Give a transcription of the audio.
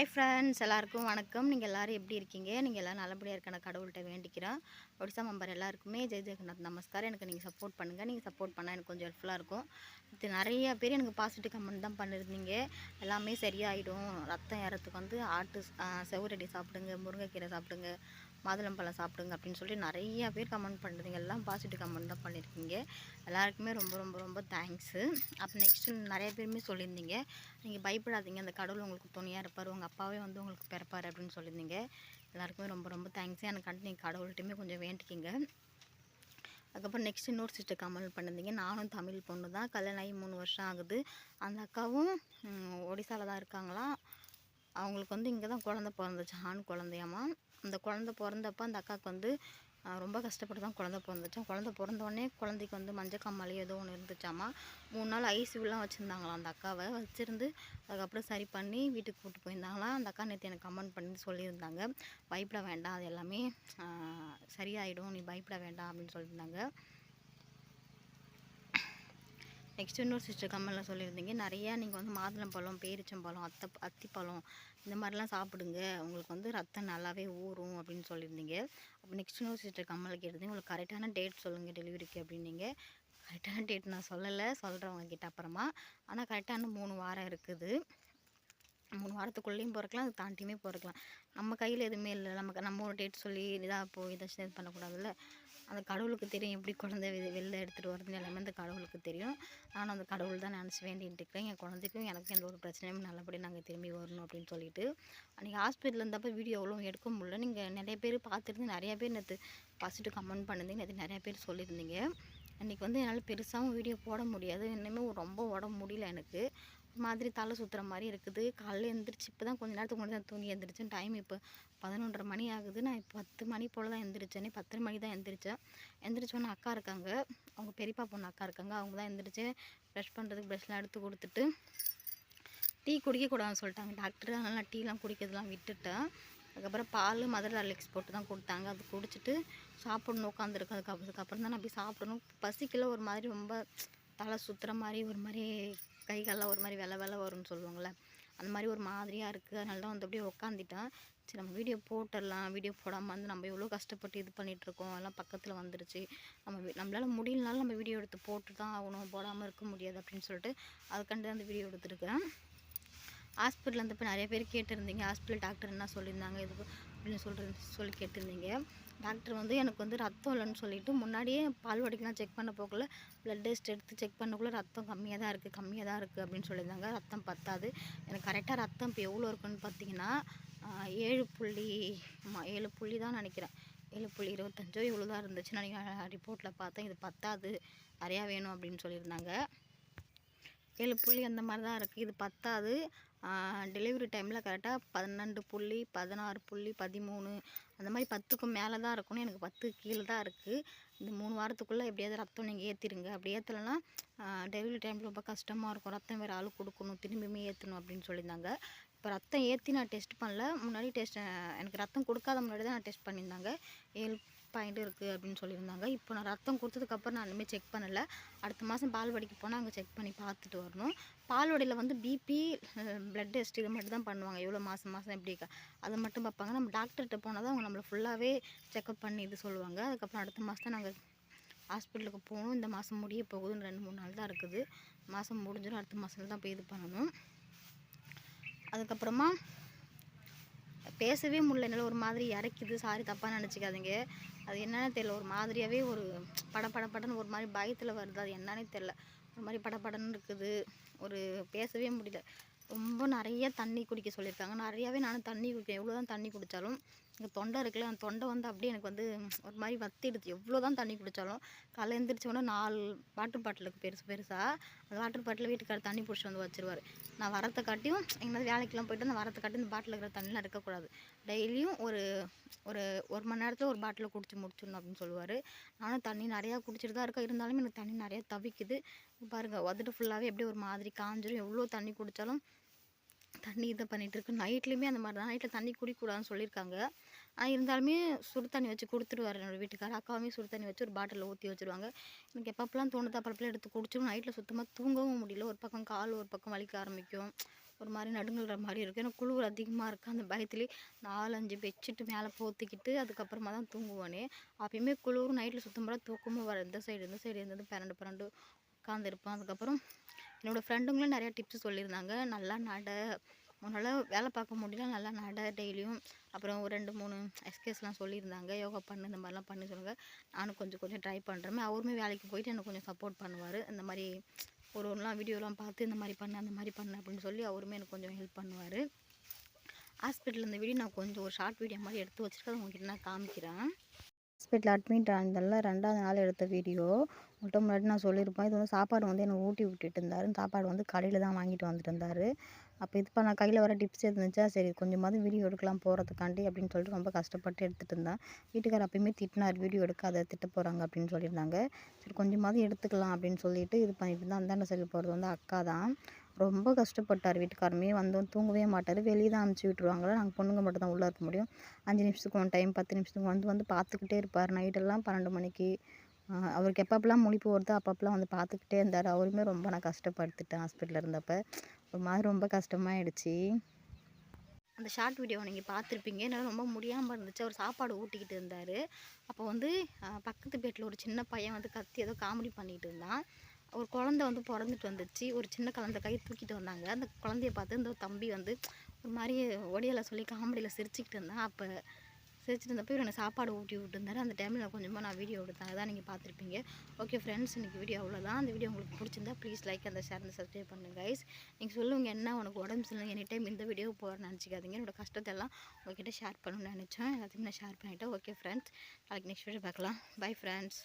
Hi friends எல்லாருக்கும் வணக்கம். நீங்கள் எல்லோரும் எப்படி இருக்கீங்க? நீங்கள் எல்லோரும் நல்லபடியாக இருக்க நான் கடவுள்கிட்ட வேண்டிக்கிறேன். ஒடிசா மெம்பர் எல்லாருக்குமே ஜெய் ஜெகநாத் நமஸ்காரம். எனக்கு நீங்கள் சப்போர்ட் பண்ணுங்கள் நீங்கள் சப்போர்ட் பண்ணால் எனக்கு கொஞ்சம் ஹெல்ப்ஃபுல்லாக இருக்கும். இது நிறைய பேர் எனக்கு பாசிட்டிவ் கமெண்ட் தான் பண்ணியிருந்தீங்க எல்லாமே சரியாயிடும். ரத்தம் ஏறத்துக்கு வந்து ஆட்டு செவரடி சாப்பிடுங்க முருங்கைக்கீரை சாப்பிடுங்க. மாதுளம்பழம் சாப்பிடுங்க அப்படின்னு சொல்லிட்டு நிறைய பேர் கமெண்ட் பண்ணுறீங்க எல்லாம் பாசிட்டிவ் கமெண்ட் தான் பண்ணியிருக்கீங்க எல்லாருக்குமே ரொம்ப ரொம்ப ரொம்ப தேங்க்ஸு அப்போ நெக்ஸ்ட்டு நிறைய பேருமே சொல்லியிருந்தீங்க. நீங்கள் பயப்படாதீங்க அந்த கடவுள் உங்களுக்கு துணையாக இருப்பார் உங்கள் அப்பாவே வந்து உங்களுக்கு பிறப்பார் அப்படின்னு சொல்லியிருந்தீங்க. எல்லாருக்குமே ரொம்ப ரொம்ப தேங்க்ஸ் எனக்கு நீங்கள் கடவுள்கிட்டையுமே கொஞ்சம் வேண்டிக்கிங்க. அதுக்கப்புறம் நெக்ஸ்ட் இன்னொரு சிஸ்டர் கமெண்ட் பண்ணியிருந்தீங்க. நானும் தமிழ் பொண்ணு தான். கல்யாணம் ஆகி மூணு வருஷம் ஆகுது. அந்த அக்காவும் ஒடிசாவில் தான் இருக்காங்களாம். அவங்களுக்கு வந்து இங்கே தான் குழந்த பிறந்துச்சு. ஆண் குழந்தையாமா. அந்த குழந்த பிறந்தப்ப அந்த அக்காவுக்கு வந்து ரொம்ப கஷ்டப்பட்டு தான் குழந்த பிறந்துச்சான் குழந்த பிறந்தோடனே குழந்தைக்கு வந்து மஞ்சள் ஏதோ ஒன்று இருந்துச்சாமா. மூணு நாள் ஐசியூலாம் வச்சுருந்தாங்களாம் அந்த அக்காவை. வச்சுருந்து அதுக்கப்புறம் சரி பண்ணி வீட்டுக்கு கூப்பிட்டு போயிருந்தாங்களாம் அந்த அக்கா நேற்று எனக்கு கமெண்ட் பண்ணி சொல்லியிருந்தாங்க. பயப்பட வேண்டாம் அது எல்லாமே சரியாயிடும். நீ பயப்பட வேண்டாம் அப்படின்னு சொல்லியிருந்தாங்க. நெக்ஸ்ட் இன்னொரு சிஸ்டர் கம்மலில் சொல்லியிருந்தீங்க. நிறையா நீங்கள் வந்து மாதுளம்பழம் பேரிச்சம்பழம் அத்தை அத்திப்பழம் இந்த மாதிரிலாம் சாப்பிடுங்க. உங்களுக்கு வந்து ரத்தம் நல்லாவே ஊறும் அப்படின்னு சொல்லியிருந்தீங்க. அப்போ நெக்ஸ்ட் இன்னொரு சிஸ்டர் கம்மலில் கேட்டிருந்தீங்க. உங்களுக்கு கரெக்டான டேட் சொல்லுங்கள் டெலிவரிக்கு அப்படின்னீங்க. கரெக்டான டேட் நான் சொல்லலை சொல்கிறவங்க கிட்ட அப்புறமா. ஆனால் கரெக்டான மூணு வாரம் இருக்குது. மூணு வாரத்துக்குள்ளேயும் பிறக்கலாம் அது தாண்டியுமே பிறக்கலாம். நம்ம கையில் எதுவுமே இல்லை. நமக்கு நம்ம ஒரு டேட் சொல்லி இதாக போய் ஏதாச்சும் இது பண்ணக்கூடாதுல்ல. அந்த கடவுளுக்கு தெரியும் எப்படி குழந்தை வெளில எடுத்துகிட்டு வரதுன்னு எல்லாமே அந்த கடவுளுக்கு தெரியும். நானும் அந்த கடவுள் தான் நினச்சி வேண்டிகிட்டு இருக்கிறேன் என் குழந்தைக்கும் எனக்கு எந்த ஒரு பிரச்சனையும் நல்லபடியாக நாங்கள் திரும்பி வரணும் அப்படின்னு சொல்லிட்டு. அன்றைக்கி ஹாஸ்பிட்டலில் இருந்தப்போ வீடியோ அவ்வளோ எடுக்க முடியல. நீங்கள் நிறைய பேர் பார்த்துருந்து நிறையா பேர் நேற்று ஃபஸ்ட்டு கமெண்ட் பண்ணுறீங்க நேற்று நிறைய பேர் சொல்லியிருந்தீங்க. அன்றைக்கி வந்து என்னால் பெருசாகவும் வீடியோ போட முடியாது. இன்னுமே ரொம்ப உடம்பு முடியல எனக்கு. மாதிரி தலை சுற்றுற மாதிரி இருக்குது. காலையில் எழுந்திரிச்சு இப்போ தான் கொஞ்சம் நேரத்துக்கு முன்னாடி தான் தூங்கி எழுந்திரிச்சேன் டைம் இப்போ பதினொன்றரை மணி ஆகுது. நான் இப்போ பத்து மணி போல் தான் எழுந்திரிச்சேனே பத்தரை மணி தான் எழுந்திரிச்சேன் எழுந்திரிச்சோன்னே அக்கா இருக்காங்க. அவங்க பெரியப்பா பொண்ணு அக்கா இருக்காங்க. அவங்க தான் எழுந்திரிச்சு ப்ரெஷ் பண்ணுறதுக்கு ப்ரெஷ்லாம் எடுத்து கொடுத்துட்டு டீ குடிக்கக்கூடாதுன்னு சொல்லிட்டாங்க. டாக்டர் அதனால் நான் டீலாம் குடிக்கிறதுலாம் விட்டுட்டேன். அதுக்கப்புறம் பால் மதர் அலெக்ஸ் போட்டு தான் கொடுத்தாங்க. அது குடிச்சிட்டு சாப்பிடணும் உட்காந்துருக்கு அதுக்கப்புறம் தான் நான் போய் சாப்பிடணும். பசிக்கல ஒரு மாதிரி ரொம்ப தலை சுற்றுற மாதிரி ஒரு மாதிரி கைகள்லாம் ஒரு மாதிரி வெலை வெலை வரும்னு சொல்லுவாங்கள்ல. அந்த மாதிரி ஒரு மாதிரியாக இருக்குது அதனால தான் வந்து அப்படியே உட்காந்துட்டேன் சரி நம்ம வீடியோ போட்டுடலாம். வீடியோ போடாமல் வந்து நம்ம எவ்வளோ கஷ்டப்பட்டு இது பண்ணிகிட்ருக்கோம் எல்லாம் பக்கத்தில் வந்துருச்சு. நம்ம நம்மளால் முடியலனாலும் நம்ம வீடியோ எடுத்து போட்டு தான் ஆகணும். போடாமல் இருக்க முடியாது அப்படின்னு சொல்லிட்டு அதுக்காண்டி அந்த வீடியோ எடுத்துருக்கேன். ஹாஸ்பிட்டலில் வந்து இப்போ நிறைய பேர் கேட்டிருந்தீங்க. ஹாஸ்பிட்டல் டாக்டர் என்ன சொல்லியிருந்தாங்க இது அப்படின்னு சொல்கிறது சொல்லி கேட்டிருந்தீங்க. டாக்டர் வந்து எனக்கு வந்து ரத்தம் இல்லைன்னு சொல்லிவிட்டு முன்னாடியே பால்வாடிக்கெலாம் செக் பண்ண போகல. ப்ளட் டெஸ்ட் எடுத்து செக் பண்ணக்குள்ளே ரத்தம் கம்மியாக தான் இருக்குது கம்மியாக தான் இருக்குது அப்படின்னு சொல்லியிருந்தாங்க. ரத்தம் பத்தாது. எனக்கு கரெக்டாக ரத்தம் இப்போ எவ்வளோ இருக்குன்னு பார்த்தீங்கன்னா ஏழு புள்ளி ஏழு புள்ளி தான் நினைக்கிறேன். ஏழு புள்ளி இருபத்தஞ்சோ இவ்வளோ தான் இருந்துச்சு நான் ரிப்போர்ட்டில் பார்த்தேன். இது பத்தாது. நிறையா வேணும் அப்படின்னு சொல்லியிருந்தாங்க. ஏழு புள்ளி அந்த மாதிரி தான் இருக்குது இது பத்தாது. டெலிவரி டைமில் கரெக்டாக பன்னெண்டு புள்ளி பதினாறு புள்ளி பதிமூணு அந்த மாதிரி பத்துக்கும் மேலே தான் இருக்கணும் எனக்கு பத்து கீழே தான் இருக்குது இந்த மூணு வாரத்துக்குள்ளே எப்படியாவது ரத்தம் நீங்கள் ஏற்றிடுங்க அப்படி ஏற்றலைன்னா டெலிவரி டைமில் ரொம்ப கஷ்டமாக இருக்கும். ரத்தம் வேறு ஆள் கொடுக்கணும். திரும்பியுமே ஏற்றணும் அப்படின்னு சொல்லியிருந்தாங்க. இப்போ ரத்தம் ஏற்றி நான் டெஸ்ட் பண்ணல. முன்னாடி டெஸ்ட் எனக்கு ரத்தம் கொடுக்காத முன்னாடி தான் நான் டெஸ்ட் பண்ணியிருந்தாங்க. ஏழு பாயிண்ட் இருக்குது அப்படின்னு சொல்லியிருந்தாங்க. இப்போ நான் ரத்தம் கொடுத்ததுக்கப்புறம் நான் இனிமேல் செக் பண்ணலை. அடுத்த மாதம் பால்வாடிக்கு போனால் அங்கே செக் பண்ணி பார்த்துட்டு வரணும். பால்வாடியில் வந்து பிபி ப்ளட் டெஸ்ட் இது மட்டும் தான் பண்ணுவாங்க. எவ்வளோ மாதம் மாதம் எப்படி அதை மட்டும் பார்ப்பாங்க. நம்ம டாக்டர்கிட்ட போனால் தான் அவங்க நம்மளை ஃபுல்லாகவே செக்அப் பண்ணி இது சொல்லுவாங்க. அதுக்கப்புறம் அடுத்த மாதம் தான் நாங்கள் ஹாஸ்பிட்டலுக்கு போகணும். இந்த மாதம் முடிய போகுதுன்னு ரெண்டு மூணு நாள் தான் இருக்குது. மாதம் முடிஞ்சிடும். அடுத்த மாதம் தான் போய் இது பண்ணணும். அதுக்கப்புறமா பேசவே முடியல. என்னால் ஒரு மாதிரி இறக்குது. சாரி தப்பாக நினச்சிக்காதீங்க. அது என்னன்னு தெரியல. ஒரு மாதிரியாகவே ஒரு படப்படப்படன்னு ஒரு மாதிரி பயத்தில் வருது. அது என்னன்னே தெரில ஒரு மாதிரி படப்படன்னு இருக்குது. ஒரு பேசவே முடியல. ரொம்ப நிறைய தண்ணி குடிக்க சொல்லியிருக்காங்க. நிறையாவே நானும் தண்ணி குடிக்கிறேன் எவ்வளோ தான் தண்ணி குடித்தாலும் எனக்கு தொண்டை இருக்குல்ல அந்த தொண்டை வந்து அப்படியே எனக்கு வந்து ஒரு மாதிரி வத்திடுது. எவ்வளோ தான் தண்ணி குடித்தாலும் காலையில் உடனே நாலு வாட்டர் பாட்டிலுக்கு பெருசு பெருசாக அந்த வாட்டர் பாட்டில் வீட்டுக்கார தண்ணி பிடிச்சி வந்து வச்சுருவார். நான் வரத்தை காட்டியும் எங்கேயாவது வேலைக்கெலாம் போய்ட்டு அந்த வரத்தை காட்டி இந்த பாட்டில் இருக்கிற தண்ணிலாம் இருக்கக்கூடாது டெய்லியும் ஒரு ஒரு ஒரு மணி நேரத்தில் ஒரு பாட்டில் குடிச்சு முடிச்சிடணும் அப்படின்னு சொல்லுவார். நானும் தண்ணி நிறையா குடிச்சிட்டு தான் இருக்கேன். இருந்தாலும் எனக்கு தண்ணி நிறையா தவிக்குது. பாருங்கள் உதட்டு ஃபுல்லாகவே அப்படியே ஒரு மாதிரி காஞ்சிரும். எவ்வளோ தண்ணி குடித்தாலும் தண்ணி இதை பண்ணிகிட்ருக்கு நைட்லேயுமே அந்த மாதிரி தான் நைட்டில் தண்ணி குடிக்கூடாதுன்னு சொல்லியிருக்காங்க இருந்தாலுமே சுடு தண்ணி வச்சு கொடுத்துருவாரு என்னோடய வீட்டுக்காரர் அக்காவுமே சுடு தண்ணி வச்சு ஒரு பாட்டிலில் ஊற்றி வச்சுருவாங்க எனக்கு எப்பப்பெல்லாம் தோணுது அப்பப்பெல்லாம் எடுத்து குடிச்சிடும் நைட்டில் சுத்தமாக தூங்கவும் முடியல ஒரு பக்கம் கால் ஒரு பக்கம் வலிக்க ஆரம்பிக்கும் ஒரு மாதிரி நடுங்குற மாதிரி இருக்குது ஏன்னா குளிர் அதிகமாக இருக்குது அந்த பயத்துலேயே நாலஞ்சு பெட்ஷீட்டு மேலே போத்திக்கிட்டு அதுக்கப்புறமா தான் தூங்குவானே அப்பயுமே குளிரும் நைட்டில் சுத்தமாக தூக்கமும் வர இந்த சைடு இந்த சைடு இருந்தது பிறண்டு பிறண்டு உட்காந்துருப்பேன் அதுக்கப்புறம் என்னோடய ஃப்ரெண்டுங்களும் நிறையா டிப்ஸ் சொல்லியிருந்தாங்க. நல்லா நட. உன்னால் வேலை பார்க்க முடியல நல்லா நட டெய்லியும். அப்புறம் ஒரு ரெண்டு மூணு எக்ஸ்கேஸ்லாம் சொல்லியிருந்தாங்க. யோகா பண்ணு இந்த மாதிரிலாம் பண்ணி சொல்லுங்கள் நானும் கொஞ்சம் கொஞ்சம் ட்ரை பண்ணுறேன் அவருமே வேலைக்கு போயிட்டு எனக்கு கொஞ்சம் சப்போர்ட் பண்ணுவார். இந்த மாதிரி ஒரு ஒன்றுலாம் வீடியோலாம் பார்த்து இந்த மாதிரி பண்ணு அந்த மாதிரி பண்ணு அப்படின்னு சொல்லி அவருமே எனக்கு கொஞ்சம் ஹெல்ப் பண்ணுவார். ஹாஸ்பிட்டல் இந்த வீடியோ நான் கொஞ்சம் ஒரு ஷார்ட் வீடியோ மாதிரி எடுத்து வச்சுருக்கேன். உங்ககிட்ட நான் காமிக்கிறேன். ஹாஸ்பிட்டல் அட்மிட் ஆனதில் ரெண்டாவது நாள் எடுத்த வீடியோ. உங்கள்கிட்ட முன்னாடி நான் சொல்லியிருப்பேன். இது வந்து சாப்பாடு வந்து என்னை ஊட்டி விட்டுட்டு இருந்தார். சாப்பாடு வந்து கடையில் தான் வாங்கிட்டு வந்துட்டு இருந்தார். அப்போ இது நான் கையில் வர டிப்ஸ் இருந்துச்சா சரி கொஞ்சமாவது வீடியோ எடுக்கலாம் போகிறதுக்காண்டி அப்படின்னு சொல்லிட்டு ரொம்ப கஷ்டப்பட்டு எடுத்துகிட்டு இருந்தேன் வீட்டுக்கார் அப்பயுமே திட்டினார் வீடியோ எடுக்காத திட்ட போகிறாங்க அப்படின்னு சொல்லியிருந்தாங்க. சரி கொஞ்சமாவது எடுத்துக்கலாம் அப்படின்னு சொல்லிட்டு இது பண்ணிட்டு தான் அந்தாண்ட சைடு போகிறது வந்து அக்கா தான். ரொம்ப கஷ்டப்பட்டார் வீட்டுக்காரமே. வந்தோம் தூங்கவே மாட்டார். வெளியே தான் அனுப்பிச்சி விட்டுருவாங்களா? நாங்கள் பொண்ணுங்க மட்டும் தான் உள்ளே இருக்க முடியும். அஞ்சு நிமிஷத்துக்கு ஒன் டைம் பத்து நிமிஷத்துக்கு வந்து வந்து பார்த்துக்கிட்டே இருப்பார். நைட்டெல்லாம் பன்னெண்டு மணிக்கு. அவருக்கு எப்பப்பெல்லாம் முழிப்பு வருதோ அப்பப்பெல்லாம் வந்து பார்த்துக்கிட்டே இருந்தார். அவருமே ரொம்ப நான் கஷ்டப்படுத்திட்டேன் ஹாஸ்பிட்டலில் இருந்தப்போ. ஒரு மாதிரி ரொம்ப கஷ்டமாயிடுச்சு. அந்த ஷார்ட் வீடியோவை நீங்கள் பார்த்துருப்பீங்க. என்னால் ரொம்ப முடியாமல் இருந்துச்சு. அவர் சாப்பாடு ஊட்டிக்கிட்டு இருந்தார். அப்போ வந்து பக்கத்து வீட்டில் ஒரு சின்ன பையன் வந்து கத்தி ஏதோ காமெடி பண்ணிகிட்டு இருந்தான். ஒரு குழந்தை வந்து பிறந்துட்டு வந்துச்சு. ஒரு சின்ன குழந்தை கை தூக்கிட்டு வந்தாங்க. அந்த குழந்தைய பார்த்து இந்த தம்பி வந்து ஒரு மாதிரி ஒடியலை சொல்லி காமெடியில் சிரிச்சுக்கிட்டு இருந்தான். அப்போ சிரிச்சுட்டு இருந்தப்போ இவர் எனக்கு சாப்பாடு ஊட்டி விட்டுருந்தாரு. அந்த டைமில் நான் கொஞ்சமாக நான் வீடியோ எடுத்தேன். அதான் நீங்கள் பார்த்துருப்பீங்க. ஓகே ஃப்ரெண்ட்ஸ் இன்றைக்கி வீடியோ அவ்வளோதான் அந்த வீடியோ உங்களுக்கு பிடிச்சிருந்தா ப்ளீஸ் லைக் அந்த ஷேர் அந்த சப்ஸ்கிரைப் பண்ணுங்க கைஸ் நீங்கள் சொல்லுவீங்க என்ன உனக்கு உடம்பு சரியில்லை எனி டைம் இந்த வீடியோ போகிறேன்னு நினச்சிக்காதீங்க. என்னோட கஷ்டத்தை எல்லாம் உங்ககிட்ட ஷேர் பண்ணணும்னு நினச்சேன். எல்லாத்தையும் நான் ஷேர் பண்ணிவிட்டேன் ஓகே ஃப்ரெண்ட்ஸ் நாளைக்கு நெக்ஸ்ட் வீடியோ பார்க்கலாம். Bye friends